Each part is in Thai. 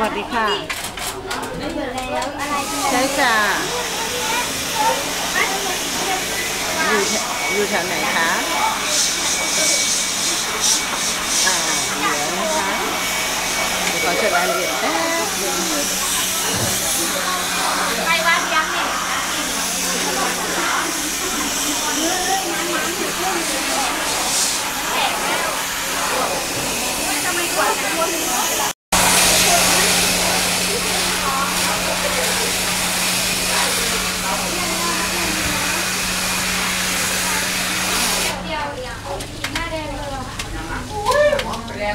สวัสดีค่ะแล้วอะไรดีใช่จ้ะอยู่แถอยู่แถวไหนคะอ่าเหลือนะคะเดี๋ยวขอจดรายละเอียดแป๊บนึง ไปวัดยังเนี่ยทำไมกว่าจะวนเดียวหน้าแดงเลย ไม่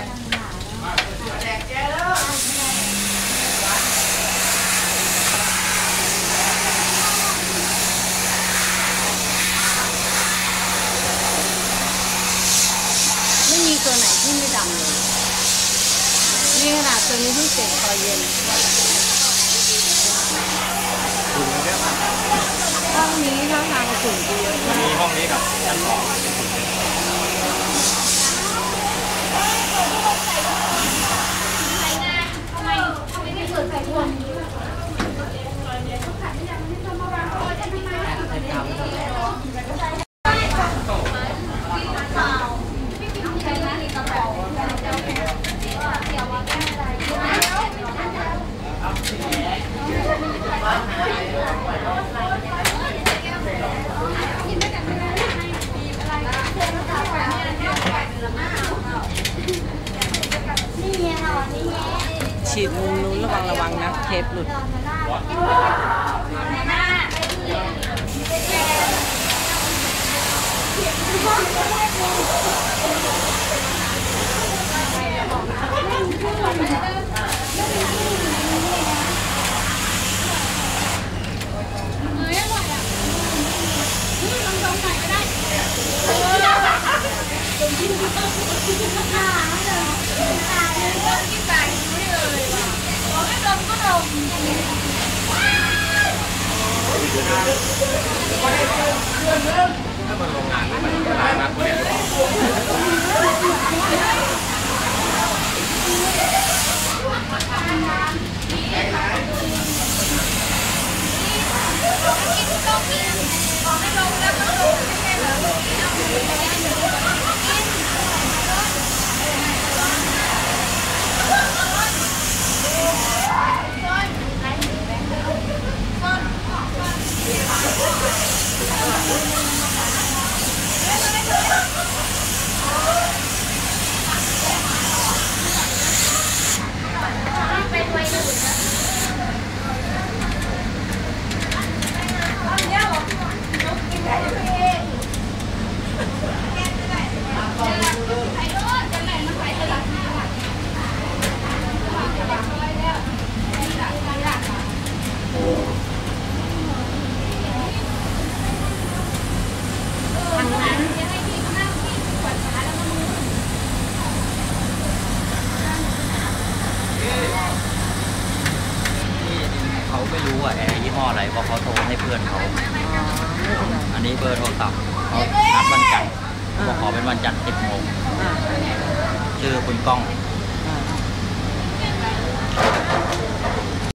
มีตัวไหนที่ไม่ดำเลยนี่ขนาดตัวนี้เพิ่งเสร็จพอเย็นห้องนี้ท่าทางฝุ่นจะเยอะมีห้องนี้กับชั้นสอง ทำไมทำไมไม่เปิดไฟพวง นี่ไงค่ะนี่ไง ฉีดมุมนู้นระวังระวังนะเทปหลุดที่เขา ถ้ามันโรงงานมันร้านนักเนี่ย ไม่รู้ว่าแอร์ยี่ห้ออะไรเพราะเขาโทรให้เพื่อนเขา อันนี้เบอร์โทรศัพท์เขานัดวันจันทร์บอกขอเป็นวันจันทร์10โมงอ่าชื่อคุณก้องอ